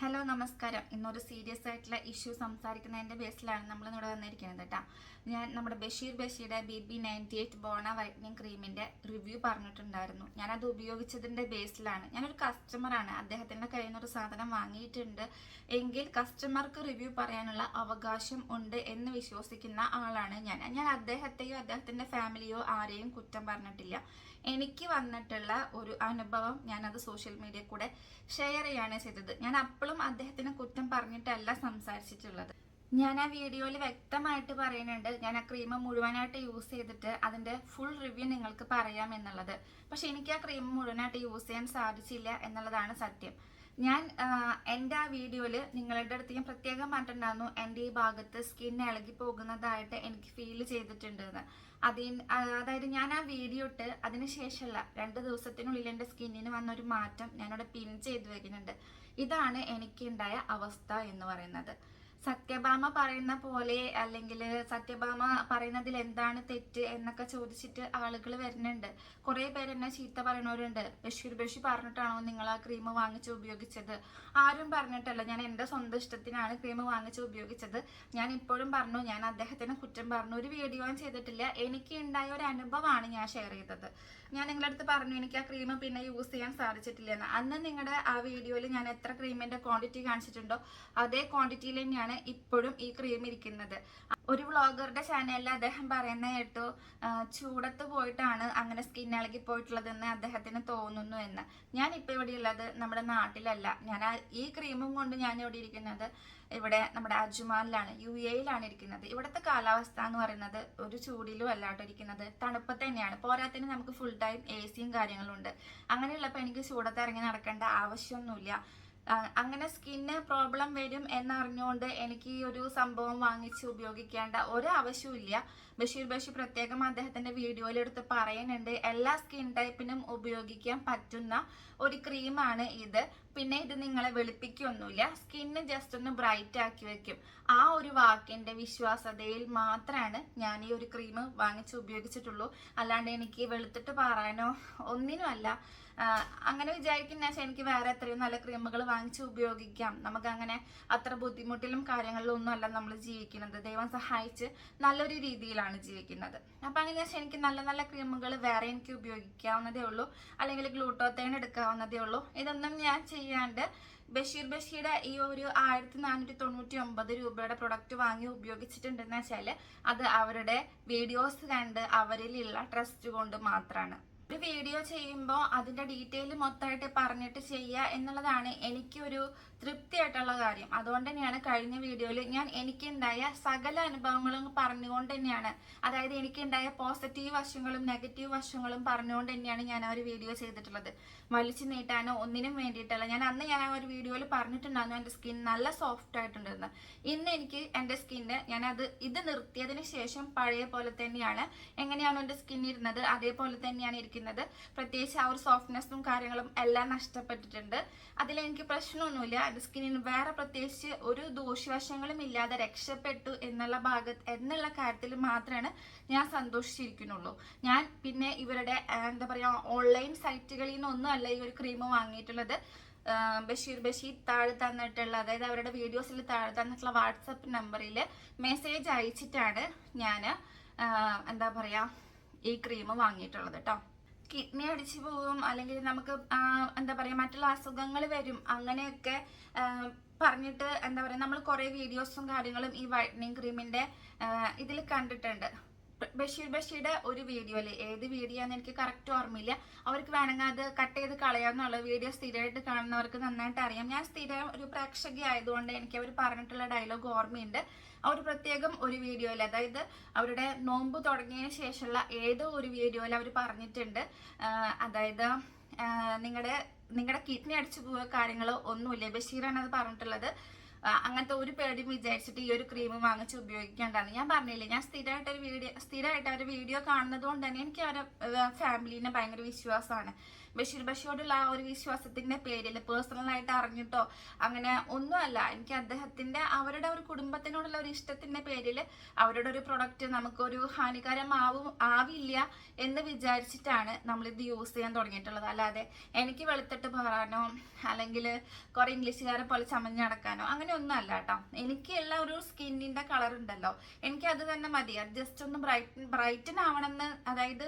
Hello നമസ്കാരം. ഇന്നൊരു serious ആയിട്ടുള്ള ഇഷ്യൂ സംസാരിക്കുന്നതിന്റെ ബേസിലാണ് നമ്മൾ ഇവിടെ വന്നിരിക്കുന്നത് കേട്ടോ ഞാൻ നമ്മുടെ ബഷീർ ബഷീയുടെ ബി ബി നയന്റി എയ്റ്റ് ബോണ വൈറ്റനിങ് ക്രീമിന്റെ റിവ്യൂ പറഞ്ഞിട്ടുണ്ടായിരുന്നു. ഞാനത് ഉപയോഗിച്ചതിന്റെ ബേസിലാണ് ഞാനൊരു കസ്റ്റമറാണ് അദ്ദേഹത്തിന്റെ കയ്യിൽ നിന്നൊരു സാധനം വാങ്ങിയിട്ടുണ്ട്. എങ്കിൽ കസ്റ്റമർക്ക് റിവ്യൂ പറയാനുള്ള അവകാശം ഉണ്ട് എന്ന് വിശ്വസിക്കുന്ന ആളാണ് ഞാൻ. ഞാൻ അദ്ദേഹത്തെയോ അദ്ദേഹത്തിന്റെ ഫാമിലിയോ ആരെയും കുറ്റം പറഞ്ഞിട്ടില്ല. എനിക്ക് വന്നിട്ടുള്ള ഒരു അനുഭവം ഞാനത് സോഷ്യൽ മീഡിയ കൂടെ ഷെയർ ചെയ്യാണ് ചെയ്തത്. ഞാൻ അപ്പോഴും അദ്ദേഹത്തിന് കുറ്റം പറഞ്ഞിട്ടല്ല സംസാരിച്ചിട്ടുള്ളത്. ഞാൻ ആ വീഡിയോയിൽ വ്യക്തമായിട്ട് പറയുന്നുണ്ട്. ഞാൻ ആ ക്രീം മുഴുവനായിട്ട് യൂസ് ചെയ്തിട്ട് അതിന്റെ ഫുൾ റിവ്യൂ നിങ്ങൾക്ക് പറയാം എന്നുള്ളത്. പക്ഷെ എനിക്ക് ആ ക്രീം മുഴുവനായിട്ട് യൂസ് ചെയ്യാൻ സാധിച്ചില്ല എന്നുള്ളതാണ് സത്യം. ഞാൻ എന്റെ ആ വീഡിയോയിൽ നിങ്ങളുടെ അടുത്ത് ഞാൻ പ്രത്യേകം പറഞ്ഞിട്ടുണ്ടായിരുന്നു എന്റെ ഈ ഭാഗത്ത് സ്കിൻ ഇളകി പോകുന്നതായിട്ട് എനിക്ക് ഫീൽ ചെയ്തിട്ടുണ്ട് എന്ന് അതിന് അതായത് ഞാൻ ആ വീഡിയോ ഇട്ട് അതിന് ശേഷമല്ല രണ്ട് ദിവസത്തിനുള്ളിൽ എന്റെ സ്കിന്നിന് വന്ന ഒരു മാറ്റം ഞാനിവിടെ പിൻ ചെയ്തു വയ്ക്കുന്നുണ്ട് ഇതാണ് എനിക്കുണ്ടായ അവസ്ഥ എന്ന് പറയുന്നത്. സത്യഭാമ പറയുന്ന പോലെ അല്ലെങ്കിൽ സത്യഭാമ പറയുന്നതിൽ എന്താണ് തെറ്റ് എന്നൊക്കെ ചോദിച്ചിട്ട് ആളുകൾ വരുന്നുണ്ട്. കുറെ പേര് എന്നെ ചീത്ത പറയണവരുണ്ട്. ബഷീർ ബഷീർ പറഞ്ഞിട്ടാണോ നിങ്ങൾ ആ ക്രീം വാങ്ങിച്ച് ഉപയോഗിച്ചത്? ആരും പറഞ്ഞിട്ടല്ല. ഞാൻ എന്റെ സ്വന്തം ഇഷ്ടത്തിനാണ് ക്രീം വാങ്ങിച്ച് ഉപയോഗിച്ചത്. ഞാൻ ഇപ്പോഴും പറഞ്ഞു ഞാൻ അദ്ദേഹത്തിന് കുറ്റം പറഞ്ഞു. ഒരു വീഡിയോയും ചെയ്തിട്ടില്ല. എനിക്ക് ഉണ്ടായ ഒരു അനുഭവമാണ് ഞാൻ ഷെയർ ചെയ്തത്. ഞാൻ നിങ്ങളുടെ അടുത്ത് പറഞ്ഞു എനിക്ക് ആ ക്രീം പിന്നെ യൂസ് ചെയ്യാൻ സാധിച്ചിട്ടില്ല എന്ന് അന്ന് നിങ്ങളുടെ ആ വീഡിയോയിൽ ഞാൻ എത്ര ക്രീമിന്റെ ക്വാണ്ടിറ്റി കാണിച്ചിട്ടുണ്ടോ അതേ ക്വാണ്ടിറ്റിയിൽ തന്നെയാണ് ഇപ്പോഴും ഈ ക്രീം ഇരിക്കുന്നത്. ഒരു വ്ളോഗറുടെ ചാനലിൽ അദ്ദേഹം പറയുന്ന കേട്ടു ചൂടത്ത് പോയിട്ടാണ് അങ്ങനെ സ്കിൻ ഇളകി പോയിട്ടുള്ളതെന്ന് അദ്ദേഹത്തിന് തോന്നുന്നു എന്ന്. ഞാൻ ഇപ്പൊ ഇവിടെ ഉള്ളത് നമ്മുടെ നാട്ടിലല്ല. ഞാൻ ഈ ക്രീമും കൊണ്ട് ഞാൻ ഇവിടെ ഇരിക്കുന്നത് ഇവിടെ നമ്മുടെ അജുമാനിലാണ് യു എയിലാണ് ഇരിക്കുന്നത്. ഇവിടുത്തെ കാലാവസ്ഥ എന്ന് പറയുന്നത് ഒരു ചൂടിലും അല്ലാട്ടോ ഇരിക്കുന്നത്. തണുപ്പത്ത് തന്നെയാണ്. പോരാത്തിന് നമുക്ക് ഫുൾ ടൈം എ സിയും കാര്യങ്ങളും ഉണ്ട്. അങ്ങനെയുള്ളപ്പോൾ എനിക്ക് ചൂടത്ത് ഇറങ്ങി നടക്കേണ്ട ആവശ്യമൊന്നുമില്ല. അങ്ങനെ സ്കിന്ന് പ്രോബ്ലം വരും എന്നറിഞ്ഞുകൊണ്ട് എനിക്ക് ഈ ഒരു സംഭവം വാങ്ങിച്ച് ഉപയോഗിക്കേണ്ട ഒരു ആവശ്യമില്ല ബഷീർ ബഷീർ പ്രത്യേകം അദ്ദേഹത്തിന്റെ വീഡിയോയിലെടുത്ത് പറയുന്നുണ്ട് എല്ലാ സ്കിൻ ടൈപ്പിനും ഉപയോഗിക്കാൻ പറ്റുന്ന ഒരു ക്രീമാണ് ഇത്. പിന്നെ ഇത് നിങ്ങളെ വെളുപ്പിക്കൊന്നുമില്ല സ്കിന്ന് ജസ്റ്റ് ഒന്ന് ബ്രൈറ്റ് ആക്കി വെക്കും. ആ ഒരു വാക്കിന്റെ വിശ്വാസതയിൽ മാത്രമാണ് ഞാൻ ഈ ഒരു ക്രീം വാങ്ങിച്ച് ഉപയോഗിച്ചിട്ടുള്ളൂ. അല്ലാണ്ട് എനിക്ക് വെളുത്തിട്ട് പറയാനോ ഒന്നിനുമല്ല. അങ്ങനെ വിചാരിക്കുന്ന ശേഷം എനിക്ക് വേറെ എത്രയും നല്ല ക്രീമുകൾ വാങ്ങിച്ച് ഉപയോഗിക്കാം. നമുക്ക് അങ്ങനെ അത്ര ബുദ്ധിമുട്ടിലും കാര്യങ്ങളിലും ഒന്നും അല്ല നമ്മൾ ജീവിക്കുന്നത്. ദൈവം സഹായിച്ച് നല്ലൊരു രീതിയിലാണ് ജീവിക്കുന്നത്. അപ്പൊ അങ്ങനെ ശേഷം എനിക്ക് നല്ല നല്ല ക്രീമുകൾ വേറെ എനിക്ക് ഉപയോഗിക്കാവുന്നതേ ഉള്ളൂ. അല്ലെങ്കിൽ ഗ്ലൂട്ടോത്തേൺ എടുക്കാവുന്നതേ ഉള്ളൂ. ഇതൊന്നും ഞാൻ ചെയ്യാണ്ട് ബഷീർ ബഷീയുടെ ഈ ഒരു ആയിരത്തി നാനൂറ്റി തൊണ്ണൂറ്റി ഒമ്പത് രൂപയുടെ പ്രൊഡക്റ്റ് വാങ്ങി ഉപയോഗിച്ചിട്ടുണ്ടെന്ന് വെച്ചാൽ അത് അവരുടെ വീഡിയോസ് കണ്ട് അവരിലുള്ള ട്രസ്റ്റ് കൊണ്ട് മാത്രമാണ് ഒരു വീഡിയോ ചെയ്യുമ്പോൾ അതിന്റെ ഡീറ്റെയിൽ മൊത്തമായിട്ട് പറഞ്ഞിട്ട് ചെയ്യുക എന്നുള്ളതാണ് എനിക്കൊരു തൃപ്തിയായിട്ടുള്ള കാര്യം. അതുകൊണ്ട് തന്നെയാണ് കഴിഞ്ഞ വീഡിയോയിൽ ഞാൻ എനിക്കുണ്ടായ സകല അനുഭവങ്ങളും പറഞ്ഞുകൊണ്ട് തന്നെയാണ്. അതായത് എനിക്കുണ്ടായ പോസിറ്റീവ് വശങ്ങളും നെഗറ്റീവ് വശങ്ങളും പറഞ്ഞുകൊണ്ട് തന്നെയാണ് ഞാൻ ആ ഒരു വീഡിയോ ചെയ്തിട്ടുള്ളത്. വലിച്ചു നീട്ടാനോ ഒന്നിനും വേണ്ടിയിട്ടല്ല. ഞാൻ അന്ന് ഞാൻ ആ ഒരു വീഡിയോയിൽ പറഞ്ഞിട്ടുണ്ടായിരുന്നു എന്റെ സ്കിൻ നല്ല സോഫ്റ്റ് ആയിട്ടുണ്ടെന്ന്. ഇന്ന് എനിക്ക് എന്റെ സ്കിന്ന് ഞാനത് ഇത് നിർത്തിയതിന് ശേഷം പഴയ പോലെ തന്നെയാണ്. എങ്ങനെയാണോ എന്റെ സ്കിൻ ഇരുന്നത് അതേപോലെ തന്നെയാണ് ഇരിക്കുന്നത്. പ്രത്യേകിച്ച് ആ ഒരു സോഫ്റ്റ്നെസ്സും കാര്യങ്ങളും എല്ലാം നഷ്ടപ്പെട്ടിട്ടുണ്ട്. അതിലെനിക്ക് പ്രശ്നമൊന്നുമില്ല. സ്കിന്നിന് വേറെ പ്രത്യേകിച്ച് ഒരു ദൂഷ്യവശങ്ങളും ഇല്ലാതെ രക്ഷപ്പെട്ടു എന്നുള്ള ഭാഗത്ത് എന്നുള്ള കാര്യത്തിൽ മാത്രമാണ് ഞാൻ സന്തോഷിച്ചിരിക്കുന്നുള്ളൂ. ഞാൻ പിന്നെ ഇവരുടെ എന്താ പറയുക ഓൺലൈൻ സൈറ്റുകളിൽ നിന്നൊന്നും അല്ല ഈ ഒരു ക്രീം വാങ്ങിയിട്ടുള്ളത്. ബഷീർ ബഷീർ താഴെ തന്നിട്ടുള്ള അതായത് അവരുടെ വീഡിയോസിൽ താഴെ തന്നിട്ടുള്ള വാട്സപ്പ് നമ്പറിൽ മെസ്സേജ് അയച്ചിട്ടാണ് ഞാൻ എന്താ പറയുക ഈ ക്രീം വാങ്ങിയിട്ടുള്ളത് കേട്ടോ കിഡ്നി അടിച്ചു പോകും അല്ലെങ്കിൽ നമുക്ക് എന്താ പറയുക മറ്റുള്ള അസുഖങ്ങൾ വരും. അങ്ങനെയൊക്കെ പറഞ്ഞിട്ട് എന്താ പറയുക നമ്മൾ കുറേ വീഡിയോസും കാര്യങ്ങളും ഈ വൈറ്റനിങ് ക്രീമിന്റെ ഇതിൽ കണ്ടിട്ടുണ്ട്. ബഷീർ ബഷീരുടെ ഒരു വീഡിയോയിൽ ഏത് വീഡിയോ എന്ന് എനിക്ക് കറക്റ്റ് ഓർമ്മയില്ല. അവർക്ക് വേണമെങ്കിൽ അത് കട്ട് ചെയ്ത് കളയാന്നുള്ള വീഡിയോ സ്ഥിരമായിട്ട് കാണുന്നവർക്ക് നന്നായിട്ട് അറിയാം. ഞാൻ സ്ഥിരം ഒരു പ്രേക്ഷക ആയതുകൊണ്ട് എനിക്ക് അവർ പറഞ്ഞിട്ടുള്ള ഡയലോഗ് ഓർമ്മയുണ്ട്. അവർ പ്രത്യേകം ഒരു വീഡിയോയിൽ അതായത് അവരുടെ നോമ്പ് തുടങ്ങിയതിന് ശേഷമുള്ള ഏതോ ഒരു വീഡിയോയിൽ അവർ പറഞ്ഞിട്ടുണ്ട്. അതായത് നിങ്ങളുടെ നിങ്ങളുടെ കിഡ്നി അടിച്ചു പോവുക കാര്യങ്ങളോ ഒന്നുമില്ല. ബഷീറാണ് അത് പറഞ്ഞിട്ടുള്ളത്. അങ്ങനത്തെ ഒരു പേടിയും വിചാരിച്ചിട്ട് ഈ ഒരു ക്രീം വാങ്ങിച്ച് ഉപയോഗിക്കേണ്ടതാണ് ഞാൻ പറഞ്ഞില്ലേ ഞാൻ സ്ഥിരമായിട്ട് ഒരു വീഡിയോ സ്ഥിരമായിട്ട് അവരുടെ വീഡിയോ കാണുന്നത് കൊണ്ട് തന്നെ എനിക്ക് അവരുടെ ഫാമിലീനെ ഭയങ്കര വിശ്വാസമാണ്. ബഷീർ ബഷീറോടുള്ള ആ ഒരു വിശ്വാസത്തിന്റെ പേരിൽ പേഴ്സണലായിട്ട് അറിഞ്ഞിട്ടോ അങ്ങനെ ഒന്നുമല്ല. എനിക്ക് അദ്ദേഹത്തിന്റെ അവരുടെ ഒരു കുടുംബത്തിനോടുള്ള ഒരു ഇഷ്ടത്തിന്റെ പേരിൽ അവരുടെ ഒരു പ്രൊഡക്റ്റ് നമുക്കൊരു ഹാനികരമാവും ആവില്ല എന്ന് വിചാരിച്ചിട്ടാണ് നമ്മൾ ഇത് യൂസ് ചെയ്യാൻ തുടങ്ങിയിട്ടുള്ളത്. അല്ലാതെ എനിക്ക് വെളുത്തിട്ട് പറയാനോ അല്ലെങ്കിൽ കുറെ ഇംഗ്ലീഷുകാരെ പോലെ ചമഞ്ഞ് നടക്കാനോ അങ്ങനെ ഒന്നും അല്ല കേട്ടോ എനിക്കുള്ള ഒരു സ്കിന്നിന്റെ കളർ ഉണ്ടല്ലോ. എനിക്ക് അത് തന്നെ മതി. അത് ജസ്റ്റ് ഒന്ന് ബ്രൈറ്റ് ബ്രൈറ്റൻ ആവണമെന്ന് അതായത്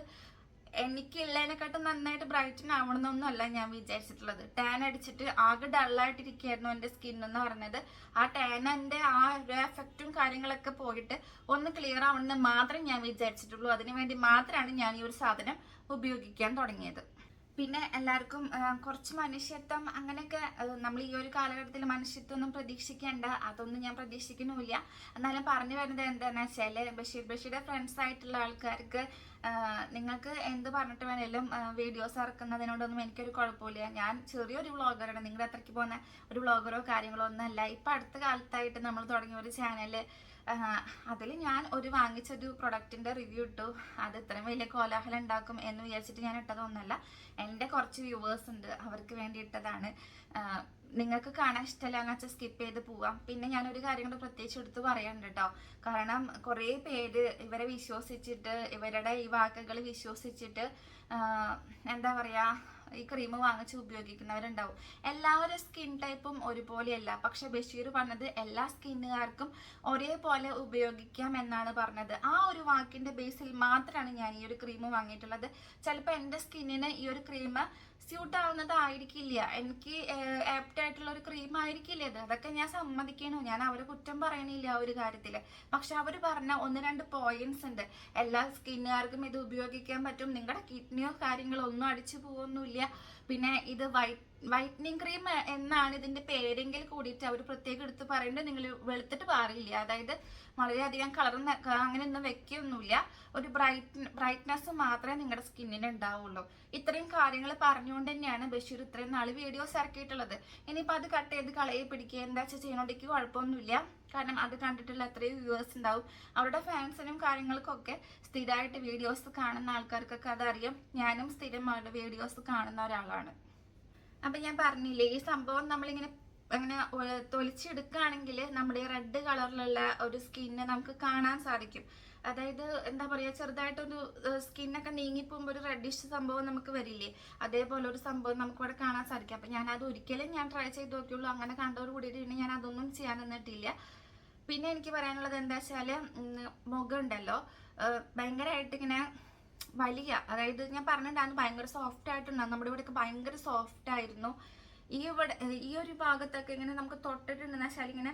എനിക്കുള്ളതിനെക്കാട്ടും നന്നായിട്ട് ബ്രൈറ്റൻ ആവണമെന്നൊന്നും അല്ല ഞാൻ വിചാരിച്ചിട്ടുള്ളത്. ടാൻ അടിച്ചിട്ട് ആകെ ഡള്ളായിട്ടിരിക്കുകയായിരുന്നു എന്റെ സ്കിൻ എന്ന് പറഞ്ഞത്. ആ ടാനന്റെ ആ ഒരു എഫക്റ്റും കാര്യങ്ങളൊക്കെ പോയിട്ട് ഒന്ന് ക്ലിയർ ആവണമെന്ന് മാത്രം ഞാൻ വിചാരിച്ചിട്ടുള്ളൂ. അതിനുവേണ്ടി മാത്രമാണ് ഞാൻ ഈ ഒരു സാധനം ഉപയോഗിക്കാൻ തുടങ്ങിയത്. പിന്നെ എല്ലാവർക്കും കുറച്ച് മനുഷ്യത്വം അങ്ങനെയൊക്കെ നമ്മൾ ഈ ഒരു കാലഘട്ടത്തിൽ മനുഷ്യത്വം ഒന്നും പ്രതീക്ഷിക്കേണ്ട അതൊന്നും ഞാൻ പ്രതീക്ഷിക്കുന്നുമില്ല. എന്നാലും പറഞ്ഞു വരുന്നത് എന്താണെന്ന് വെച്ചാൽ ബഷീർ ബഷീറുടെ ഫ്രണ്ട്സ് ആയിട്ടുള്ള ആൾക്കാർക്ക് നിങ്ങൾക്ക് എന്ത് പറഞ്ഞിട്ട് വേണേലും വീഡിയോസ് ഇറക്കുന്നതിനോടൊന്നും എനിക്കൊരു കുഴപ്പമില്ല. ഞാൻ ചെറിയൊരു വ്ളോഗറാണ് നിങ്ങളുടെ അത്രയ്ക്ക് പോകുന്ന ഒരു വ്ളോഗറോ കാര്യങ്ങളോ ഒന്നല്ല ഇപ്പം അടുത്ത കാലത്തായിട്ട് നമ്മൾ തുടങ്ങിയ ഒരു ചാനൽ അതിൽ ഞാൻ ഒരു വാങ്ങിച്ചൊരു പ്രൊഡക്റ്റിന്റെ റിവ്യൂ ഇട്ടു. അത് ഇത്രയും വലിയ കോലാഹലം ഉണ്ടാക്കും എന്ന് വിചാരിച്ചിട്ട് ഞാൻ ഇട്ടതൊന്നല്ല എന്റെ കുറച്ച് വ്യൂവേഴ്സ് ഉണ്ട്. അവർക്ക് വേണ്ടി ഇട്ടതാണ്. നിങ്ങൾക്ക് കാണാൻ ഇഷ്ടമല്ല എന്ന് വെച്ചാൽ സ്കിപ്പ് ചെയ്ത് പോവാം. പിന്നെ ഞാനൊരു കാര്യം കൂടെ പ്രത്യേകിച്ച് എടുത്ത് പറയാനുണ്ട് കേട്ടോ കാരണം കുറേ പേര് ഇവരെ വിശ്വസിച്ചിട്ട് ഇവരുടെ ഈ വാക്കുകൾ വിശ്വസിച്ചിട്ട് എന്താ പറയാ ഈ ക്രീം വാങ്ങിച്ച് ഉപയോഗിക്കുന്നവരുണ്ടാവും. എല്ലാവരുടെ സ്കിൻ ടൈപ്പും ഒരുപോലെയല്ല. പക്ഷെ ബഷീർ പറഞ്ഞത് എല്ലാ സ്കിന്നുകാർക്കും ഒരേപോലെ ഉപയോഗിക്കാം എന്നാണ് പറഞ്ഞത്. ആ ഒരു വാക്കിന്റെ ബേസിൽ മാത്രമാണ് ഞാൻ ഈ ഒരു ക്രീം വാങ്ങിയിട്ടുള്ളത്. ചിലപ്പോൾ എന്റെ സ്കിന്നിന് ഈ ഒരു ക്രീം സ്യൂട്ട് ആവുന്നതായിരിക്കില്ല എനിക്ക് ആപ്റ്റ് ആയിട്ടുള്ള ഒരു ക്രീം ആയിരിക്കില്ല ഇത്. അതൊക്കെ ഞാൻ സമ്മതിക്കണു. ഞാൻ അവരെ കുറ്റം പറയണില്ല ആ ഒരു കാര്യത്തിൽ പക്ഷെ അവർ പറഞ്ഞ ഒന്ന് രണ്ട് പോയിന്റ്സ് ഉണ്ട്. എല്ലാ സ്കിന്നുകാർക്കും ഇത് ഉപയോഗിക്കാൻ പറ്റും. നിങ്ങളുടെ കിഡ്നിയോ കാര്യങ്ങളോ ഒന്നും അടിച്ചു പോകുന്നില്ല പിന്നെ ഇത് വൈറ്റ് വൈറ്റനിങ് ക്രീം എന്നാണ് ഇതിന്റെ പേരെങ്കിൽ കൂടിയിട്ട് അവർ പ്രത്യേകം എടുത്ത് പറയുന്നത് നിങ്ങൾ വെളുത്തിട്ട് പാറില്ല അതായത് വളരെയധികം കളർ അങ്ങനെയൊന്നും വെക്കൊന്നുമില്ല. ഒരു ബ്രൈറ്റ് ബ്രൈറ്റ്നെസ് മാത്രമേ നിങ്ങളുടെ സ്കിന്നിന് ഉണ്ടാവുള്ളൂ. ഇത്രയും കാര്യങ്ങൾ പറഞ്ഞുകൊണ്ട് തന്നെയാണ് ബഷീർ ഇത്രയും നാൾ വീഡിയോസ് ഇറക്കിയിട്ടുള്ളത്. ഇനിയിപ്പോൾ അത് കട്ട് ചെയ്ത് കളയെ പിടിക്കുക എന്താ വെച്ചാൽ ചെയ്യണോണ്ടേക്ക് കുഴപ്പമൊന്നുമില്ല. കാരണം അത് കണ്ടിട്ടുള്ള അത്രയും വ്യൂവേഴ്സ് ഉണ്ടാവും. അവരുടെ ഫാൻസിനും കാര്യങ്ങൾക്കൊക്കെ സ്ഥിരമായിട്ട് വീഡിയോസ് കാണുന്ന ആൾക്കാർക്കൊക്കെ അതറിയാം. ഞാനും സ്ഥിരം അവരുടെ വീഡിയോസ് കാണുന്ന ഒരാളാണ്. അപ്പൊ ഞാൻ പറഞ്ഞില്ലേ ഈ സംഭവം നമ്മളിങ്ങനെ അങ്ങനെ തൊലിച്ചെടുക്കുകയാണെങ്കിൽ നമ്മുടെ റെഡ് കളറിലുള്ള ഒരു സ്കിന്നെ നമുക്ക് കാണാൻ സാധിക്കും. അതായത് എന്താ പറയാ ചെറുതായിട്ടൊരു സ്കിന്നൊക്കെ നീങ്ങിപ്പോകുമ്പോൾ ഒരു റെഡിഷ് സംഭവം നമുക്ക് വരില്ലേ? അതേപോലെ ഒരു സംഭവം നമുക്ക് ഇവിടെ കാണാൻ സാധിക്കും. അപ്പൊ ഞാൻ അത് ഒരിക്കലും ഞാൻ ട്രൈ ചെയ്ത് നോക്കിയുള്ളൂ. അങ്ങനെ കണ്ടോട് കൂടിയിട്ട് പിന്നെ ഞാൻ അതൊന്നും ചെയ്യാൻ നിന്നിട്ടില്ല. പിന്നെ എനിക്ക് പറയാനുള്ളത് എന്താ വെച്ചാൽ മുഖം ഉണ്ടല്ലോ. ഭയങ്കരമായിട്ട് ഇങ്ങനെ വലിയ അതായത് ഞാൻ പറഞ്ഞിട്ടുണ്ടായിരുന്നു ഭയങ്കര സോഫ്റ്റ് ആയിട്ടുണ്ടായിരുന്നു. നമ്മുടെ ഇവിടെയൊക്കെ ഭയങ്കര സോഫ്റ്റ് ആയിരുന്നു. ഈ ഇവിടെ ഈ ഒരു ഭാഗത്തൊക്കെ ഇങ്ങനെ നമുക്ക് തൊട്ടിട്ടുണ്ടെന്ന് വെച്ചാൽ ഇങ്ങനെ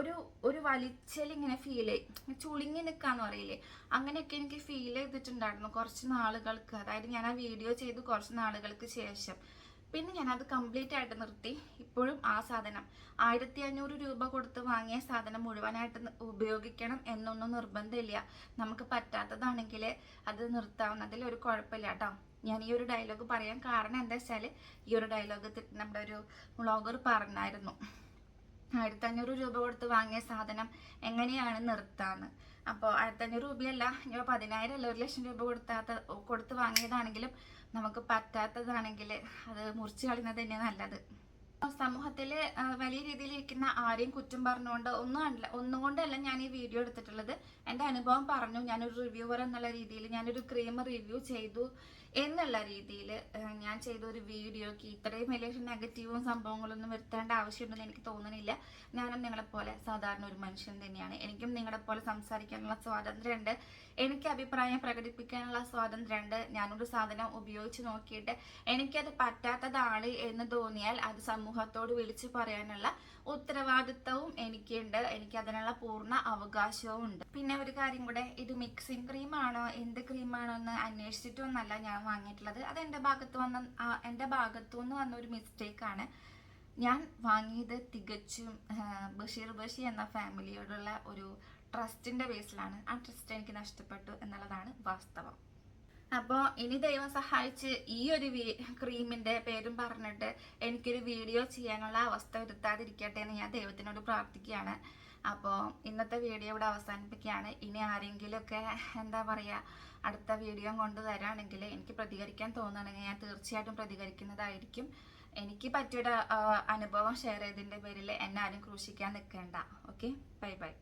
ഒരു ഒരു വലിച്ചലിങ്ങനെ ഫീൽ ചെയ്യും. ചുളിങ്ങി നിൽക്കാന്ന് പറയില്ലേ? അങ്ങനെയൊക്കെ എനിക്ക് ഫീൽ ചെയ്തിട്ടുണ്ടായിരുന്നു കുറച്ച് നാളുകൾക്ക്. അതായത് ഞാൻ ആ വീഡിയോ ചെയ്ത് കുറച്ച് നാളുകൾക്ക് ശേഷം. പിന്നെ ഞാൻ അത് കംപ്ലീറ്റ് ആയിട്ട് നിർത്തി. ഇപ്പോഴും ആ സാധനം. ആയിരത്തി അഞ്ഞൂറ് രൂപ കൊടുത്ത് വാങ്ങിയ സാധനം മുഴുവനായിട്ട് ഉപയോഗിക്കണം എന്നൊന്നും നിർബന്ധമില്ല. നമുക്ക് പറ്റാത്തതാണെങ്കിൽ അത് നിർത്താവുന്നതിൽ ഒരു കുഴപ്പമില്ല കേട്ടോ. ഞാൻ ഈ ഒരു ഡയലോഗ് പറയാൻ കാരണം എന്താ വെച്ചാൽ ഈ ഒരു ഡയലോഗ് നമ്മുടെ ഒരു വ്ളോഗർ പറഞ്ഞായിരുന്നു. ആയിരത്തി അഞ്ഞൂറ് രൂപ കൊടുത്ത് വാങ്ങിയ സാധനം എങ്ങനെയാണ് നിർത്താന്ന്. അപ്പോൾ ആയിരത്തി അഞ്ഞൂറ് രൂപയല്ല ഇനി പതിനായിരം അല്ല ഒരു ലക്ഷം രൂപ കൊടുത്താത്ത കൊടുത്ത് വാങ്ങിയതാണെങ്കിലും നമുക്ക് പറ്റാത്തതാണെങ്കിൽ അത് മുറിച്ച് കളയുന്നത് തന്നെ നല്ലത്. സമൂഹത്തിൽ വലിയ രീതിയിൽ ഇരിക്കുന്ന ആരെയും കുറ്റം പറഞ്ഞുകൊണ്ട് ഒന്നും അല്ല ഒന്നും കൊണ്ടല്ല ഞാൻ ഈ വീഡിയോ എടുത്തിട്ടുള്ളത്. എന്റെ അനുഭവം പറഞ്ഞു ഞാനൊരു റിവ്യൂവർ എന്നുള്ള രീതിയിൽ ഞാനൊരു ക്രീം റിവ്യൂ ചെയ്തു എന്നുള്ള രീതിയിൽ ഞാൻ ചെയ്ത ഒരു വീഡിയോക്ക് ഇത്രയും വലിയ നെഗറ്റീവും സംഭവങ്ങളൊന്നും വരുത്തേണ്ട ആവശ്യമുണ്ടെന്ന് എനിക്ക് തോന്നുന്നില്ല ഞാനും നിങ്ങളെപ്പോലെ സാധാരണ ഒരു മനുഷ്യൻ തന്നെയാണ്. എനിക്കും നിങ്ങളെപ്പോലെ സംസാരിക്കാനുള്ള സ്വാതന്ത്ര്യമുണ്ട്. എനിക്ക് അഭിപ്രായം പ്രകടിപ്പിക്കാനുള്ള സ്വാതന്ത്ര്യമുണ്ട്. ഞാനൊരു സാധനം ഉപയോഗിച്ച് നോക്കിയിട്ട് എനിക്കത് പറ്റാത്തതാണ് എന്ന് തോന്നിയാൽ അത് സമൂഹത്തോട് വിളിച്ചു പറയാനുള്ള ഉത്തരവാദിത്വവും എനിക്കുണ്ട്. എനിക്ക് അതിനുള്ള പൂർണ അവകാശവും ഉണ്ട്. പിന്നെ ഒരു കാര്യം കൂടെ ഇത് മിക്സിംഗ് ക്രീമാണോ എന്ത് ക്രീമാണോ എന്ന് അന്വേഷിച്ചിട്ടൊന്നല്ല ഞാൻ വാങ്ങിയിട്ടുള്ളത്. അത് എന്റെ ഭാഗത്ത് വന്ന എന്റെ ഭാഗത്തു നിന്ന് വന്ന ഒരു മിസ്റ്റേക്ക് ആണ്. ഞാൻ വാങ്ങിയത് തികച്ചും ബഷീർ ബഷി എന്ന ഫാമിലിയോടുള്ള ഒരു ട്രസ്റ്റിന്റെ ബേസിലാണ്. ആ ട്രസ്റ്റ് എനിക്ക് നഷ്ടപ്പെട്ടു എന്നുള്ളതാണ് വാസ്തവം. അപ്പോൾ ഇനി ദൈവം സഹായിച്ച് ഈ ഒരു ക്രീമിന്റെ പേരും പറഞ്ഞിട്ട് എനിക്കൊരു വീഡിയോ ചെയ്യാനുള്ള അവസ്ഥ വരുത്താതിരിക്കട്ടെ എന്ന് ഞാൻ ദൈവത്തിനോട് പ്രാർത്ഥിക്കുകയാണ്. അപ്പോൾ ഇന്നത്തെ വീഡിയോ ഇവിടെ അവസാനിപ്പിക്കുകയാണ്. ഇനി ആരെങ്കിലുമൊക്കെ എന്താ പറയുക അടുത്ത വീഡിയോ കൊണ്ടുവരാണെങ്കിൽ എനിക്ക് പ്രതികരിക്കാൻ തോന്നുകയാണെങ്കിൽ ഞാൻ തീർച്ചയായിട്ടും പ്രതികരിക്കുന്നതായിരിക്കും. എനിക്ക് പറ്റിയൊരു അനുഭവം ഷെയർ ചെയ്തതിന്റെ പേരിൽ എന്നെ ആരും ക്രൂശിക്കാൻ നിൽക്കേണ്ട. ഓക്കെ? Bye bye.